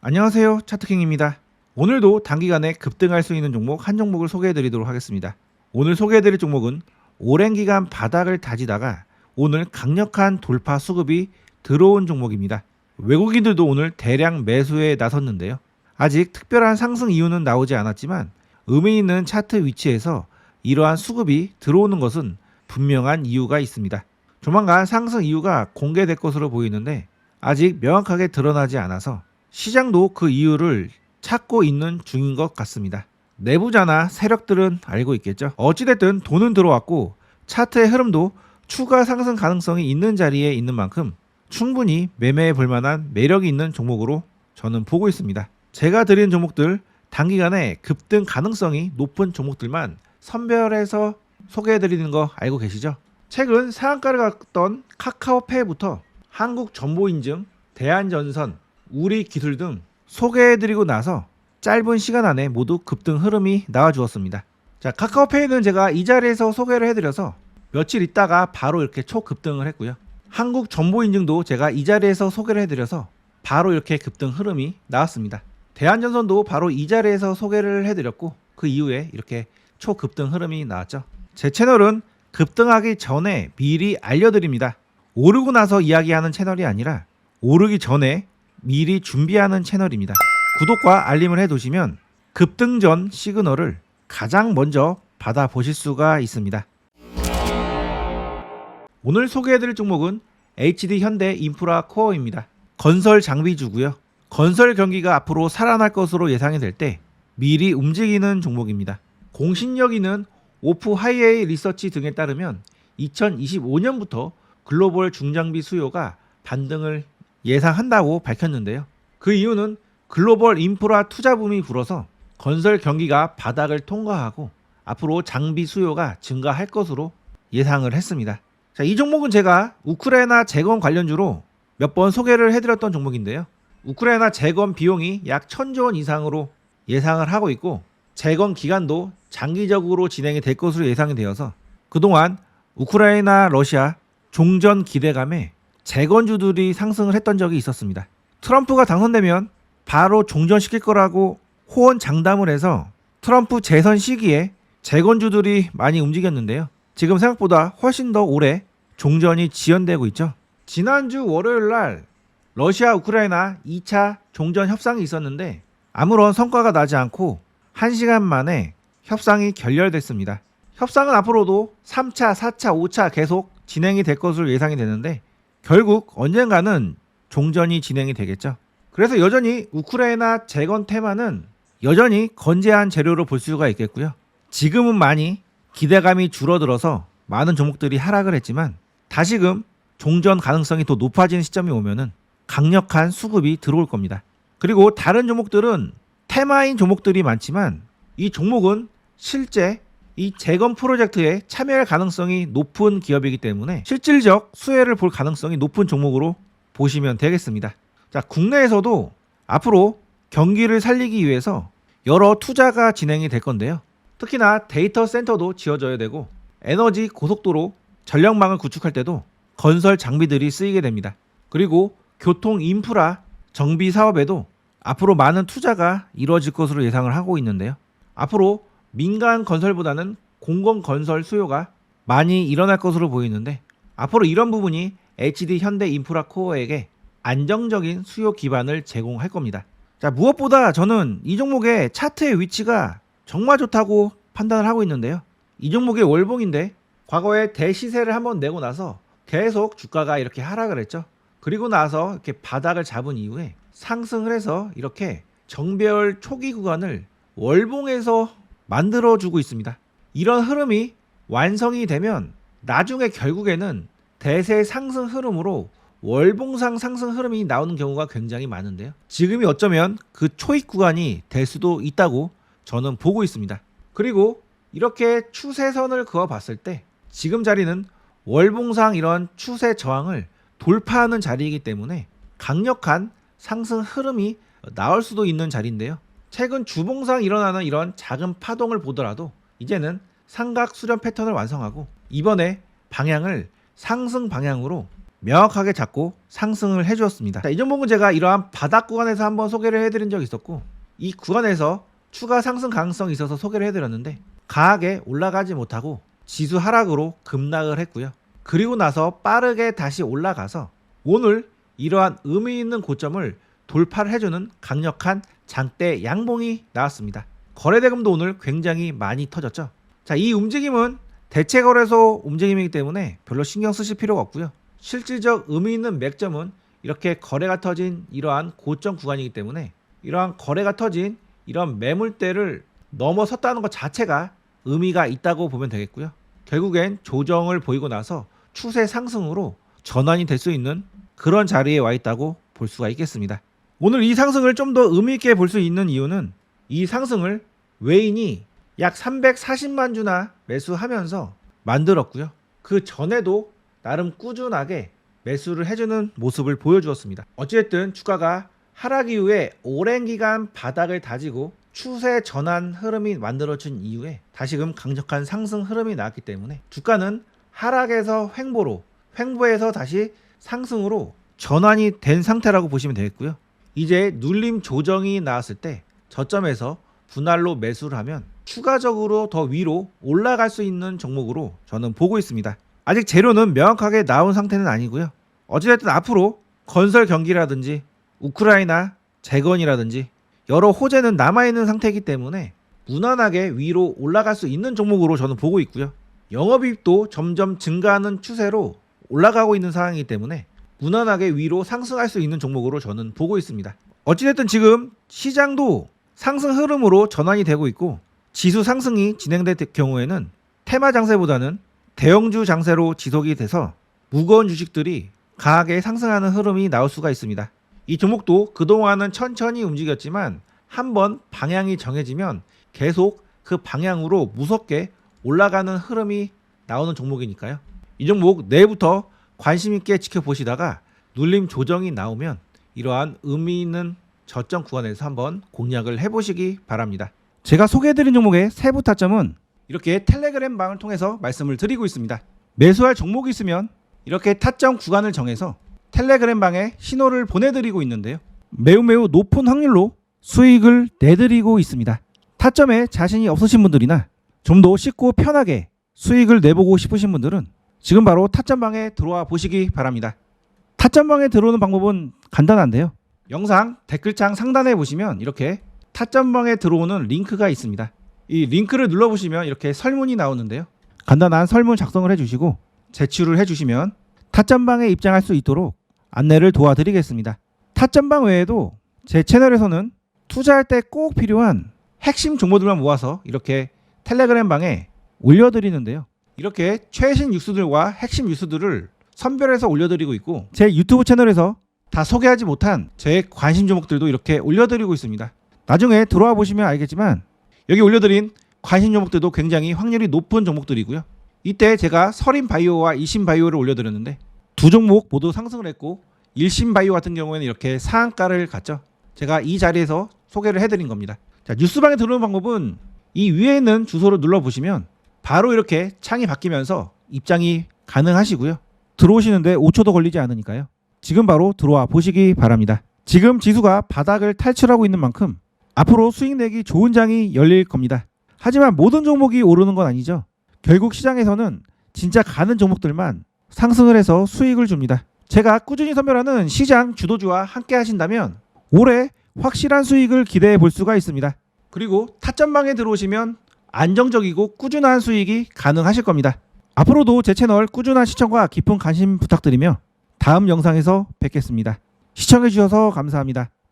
안녕하세요. 차트킹입니다. 오늘도 단기간에 급등할 수 있는 종목 한 종목을 소개해 드리도록 하겠습니다. 오늘 소개해 드릴 종목은 오랜 기간 바닥을 다지다가 오늘 강력한 돌파 수급이 들어온 종목입니다. 외국인들도 오늘 대량 매수에 나섰는데요. 아직 특별한 상승 이유는 나오지 않았지만 의미 있는 차트 위치에서 이러한 수급이 들어오는 것은 분명한 이유가 있습니다. 조만간 상승 이유가 공개될 것으로 보이는데 아직 명확하게 드러나지 않아서 시장도 그 이유를 찾고 있는 중인 것 같습니다. 내부자나 세력들은 알고 있겠죠. 어찌됐든 돈은 들어왔고 차트의 흐름도 추가 상승 가능성이 있는 자리에 있는 만큼 충분히 매매해 볼 만한 매력이 있는 종목으로 저는 보고 있습니다. 제가 드린 종목들 단기간에 급등 가능성이 높은 종목들만 선별해서 소개해 드리는 거 알고 계시죠? 최근 상한가를 갔던 카카오페이부터 한국정보인증, 대한전선, 우리 기술 등 소개해드리고 나서 짧은 시간 안에 모두 급등 흐름이 나와 주었습니다. 자, 카카오페이는 제가 이 자리에서 소개를 해드려서 며칠 있다가 바로 이렇게 초급등을 했고요. 한국 정보인증도 제가 이 자리에서 소개를 해드려서 바로 이렇게 급등 흐름이 나왔습니다. 대한전선도 바로 이 자리에서 소개를 해드렸고 그 이후에 이렇게 초급등 흐름이 나왔죠. 제 채널은 급등하기 전에 미리 알려드립니다. 오르고 나서 이야기하는 채널이 아니라 오르기 전에 미리 준비하는 채널입니다. 구독과 알림을 해두시면 급등 전 시그널을 가장 먼저 받아보실 수가 있습니다. 오늘 소개해드릴 종목은 HD 현대 인프라 코어입니다. 건설 장비주고요. 건설 경기가 앞으로 살아날 것으로 예상이 될 때 미리 움직이는 종목입니다. 공신력 있는 오프 하이에이 리서치 등에 따르면 2025년부터 글로벌 중장비 수요가 반등을 예상한다고 밝혔는데요. 그 이유는 글로벌 인프라 투자 붐이 불어서 건설 경기가 바닥을 통과하고 앞으로 장비 수요가 증가할 것으로 예상을 했습니다. 자, 이 종목은 제가 우크라이나 재건 관련주로 몇 번 소개를 해드렸던 종목인데요. 우크라이나 재건 비용이 약 1000조 원 이상으로 예상을 하고 있고 재건 기간도 장기적으로 진행이 될 것으로 예상이 되어서 그동안 우크라이나 러시아 종전 기대감에 재건주들이 상승을 했던 적이 있었습니다. 트럼프가 당선되면 바로 종전시킬 거라고 호언 장담을 해서 트럼프 재선 시기에 재건주들이 많이 움직였는데요. 지금 생각보다 훨씬 더 오래 종전이 지연되고 있죠. 지난주 월요일 날 러시아 우크라이나 2차 종전 협상이 있었는데 아무런 성과가 나지 않고 1시간 만에 협상이 결렬됐습니다. 협상은 앞으로도 3차, 4차, 5차 계속 진행이 될 것으로 예상이 되는데 결국 언젠가는 종전이 진행이 되겠죠. 그래서 여전히 우크라이나 재건 테마는 여전히 건재한 재료로 볼 수가 있겠고요. 지금은 많이 기대감이 줄어들어서 많은 종목들이 하락을 했지만 다시금 종전 가능성이 더 높아지는 시점이 오면은 강력한 수급이 들어올 겁니다. 그리고 다른 종목들은 테마인 종목들이 많지만 이 종목은 실제 이 재건 프로젝트에 참여할 가능성이 높은 기업이기 때문에 실질적 수혜를 볼 가능성이 높은 종목으로 보시면 되겠습니다. 자, 국내에서도 앞으로 경기를 살리기 위해서 여러 투자가 진행이 될 건데요. 특히나 데이터 센터도 지어져야 되고 에너지 고속도로 전력망을 구축할 때도 건설 장비들이 쓰이게 됩니다. 그리고 교통 인프라 정비 사업에도 앞으로 많은 투자가 이루어질 것으로 예상을 하고 있는데요. 앞으로 민간 건설보다는 공공 건설 수요가 많이 일어날 것으로 보이는데 앞으로 이런 부분이 HD 현대 인프라 코어에게 안정적인 수요 기반을 제공할 겁니다. 자, 무엇보다 저는 이 종목의 차트의 위치가 정말 좋다고 판단을 하고 있는데요. 이 종목의 월봉인데 과거에 대시세를 한번 내고 나서 계속 주가가 이렇게 하락을 했죠. 그리고 나서 이렇게 바닥을 잡은 이후에 상승을 해서 이렇게 정배열 초기 구간을 월봉에서 만들어주고 있습니다. 이런 흐름이 완성이 되면 나중에 결국에는 대세 상승 흐름으로 월봉상 상승 흐름이 나오는 경우가 굉장히 많은데요. 지금이 어쩌면 그 초입 구간이 될 수도 있다고 저는 보고 있습니다. 그리고 이렇게 추세선을 그어 봤을 때 지금 자리는 월봉상 이런 추세 저항을 돌파하는 자리이기 때문에 강력한 상승 흐름이 나올 수도 있는 자리인데요. 최근 주봉상 일어나는 이런 작은 파동을 보더라도 이제는 삼각 수렴 패턴을 완성하고 이번에 방향을 상승 방향으로 명확하게 잡고 상승을 해주었습니다. 자, 이 종목은 제가 이러한 바닥 구간에서 한번 소개를 해드린 적이 있었고 이 구간에서 추가 상승 가능성이 있어서 소개를 해드렸는데 강하게 올라가지 못하고 지수 하락으로 급락을 했고요. 그리고 나서 빠르게 다시 올라가서 오늘 이러한 의미 있는 고점을 돌파를 해주는 강력한 장대 양봉이 나왔습니다. 거래대금도 오늘 굉장히 많이 터졌죠. 자, 이 움직임은 대체 거래소 움직임이기 때문에 별로 신경 쓰실 필요가 없고요. 실질적 의미 있는 맥점은 이렇게 거래가 터진 이러한 고점 구간이기 때문에 이러한 거래가 터진 이런 매물대를 넘어섰다는 것 자체가 의미가 있다고 보면 되겠고요. 결국엔 조정을 보이고 나서 추세 상승으로 전환이 될 수 있는 그런 자리에 와 있다고 볼 수가 있겠습니다. 오늘 이 상승을 좀 더 의미 있게 볼 수 있는 이유는 이 상승을 외인이 약 340만 주나 매수하면서 만들었고요. 그 전에도 나름 꾸준하게 매수를 해주는 모습을 보여주었습니다. 어찌됐든 주가가 하락 이후에 오랜 기간 바닥을 다지고 추세 전환 흐름이 만들어진 이후에 다시금 강력한 상승 흐름이 나왔기 때문에 주가는 하락에서 횡보로 횡보에서 다시 상승으로 전환이 된 상태라고 보시면 되겠고요. 이제 눌림 조정이 나왔을 때 저점에서 분할로 매수를 하면 추가적으로 더 위로 올라갈 수 있는 종목으로 저는 보고 있습니다. 아직 재료는 명확하게 나온 상태는 아니고요. 어찌됐든 앞으로 건설 경기라든지 우크라이나 재건이라든지 여러 호재는 남아있는 상태이기 때문에 무난하게 위로 올라갈 수 있는 종목으로 저는 보고 있고요. 영업이익도 점점 증가하는 추세로 올라가고 있는 상황이기 때문에 무난하게 위로 상승할 수 있는 종목으로 저는 보고 있습니다. 어찌됐든 지금 시장도 상승 흐름으로 전환이 되고 있고 지수 상승이 진행될 경우에는 테마 장세보다는 대형주 장세로 지속이 돼서 무거운 주식들이 강하게 상승하는 흐름이 나올 수가 있습니다. 이 종목도 그동안은 천천히 움직였지만 한번 방향이 정해지면 계속 그 방향으로 무섭게 올라가는 흐름이 나오는 종목이니까요. 이 종목 내일부터 관심 있게 지켜보시다가 눌림 조정이 나오면 이러한 의미 있는 저점 구간에서 한번 공략을 해보시기 바랍니다. 제가 소개해드린 종목의 세부 타점은 이렇게 텔레그램 방을 통해서 말씀을 드리고 있습니다. 매수할 종목이 있으면 이렇게 타점 구간을 정해서 텔레그램 방에 신호를 보내드리고 있는데요. 매우 매우 높은 확률로 수익을 내드리고 있습니다. 타점에 자신이 없으신 분들이나 좀 더 쉽고 편하게 수익을 내보고 싶으신 분들은 지금 바로 타점방에 들어와 보시기 바랍니다. 타점방에 들어오는 방법은 간단한데요. 영상 댓글창 상단에 보시면 이렇게 타점방에 들어오는 링크가 있습니다. 이 링크를 눌러보시면 이렇게 설문이 나오는데요. 간단한 설문 작성을 해주시고 제출을 해주시면 타점방에 입장할 수 있도록 안내를 도와드리겠습니다. 타점방 외에도 제 채널에서는 투자할 때 꼭 필요한 핵심 정보들만 모아서 이렇게 텔레그램 방에 올려드리는데요. 이렇게 최신 뉴스들과 핵심 뉴스들을 선별해서 올려드리고 있고 제 유튜브 채널에서 다 소개하지 못한 제 관심 종목들도 이렇게 올려드리고 있습니다. 나중에 들어와 보시면 알겠지만 여기 올려드린 관심 종목들도 굉장히 확률이 높은 종목들이고요. 이때 제가 설인 바이오와 이신 바이오를 올려드렸는데 두 종목 모두 상승을 했고 일신 바이오 같은 경우에는 이렇게 상한가를 갔죠. 제가 이 자리에서 소개를 해드린 겁니다. 자 뉴스방에 들어오는 방법은 이 위에 있는 주소를 눌러 보시면 바로 이렇게 창이 바뀌면서 입장이 가능하시고요. 들어오시는데 5초도 걸리지 않으니까요. 지금 바로 들어와 보시기 바랍니다. 지금 지수가 바닥을 탈출하고 있는 만큼 앞으로 수익 내기 좋은 장이 열릴 겁니다. 하지만 모든 종목이 오르는 건 아니죠. 결국 시장에서는 진짜 가는 종목들만 상승을 해서 수익을 줍니다. 제가 꾸준히 선별하는 시장 주도주와 함께 하신다면 올해 확실한 수익을 기대해 볼 수가 있습니다. 그리고 타점방에 들어오시면 안정적이고 꾸준한 수익이 가능하실 겁니다. 앞으로도 제 채널 꾸준한 시청과 깊은 관심 부탁드리며 다음 영상에서 뵙겠습니다. 시청해 주셔서 감사합니다.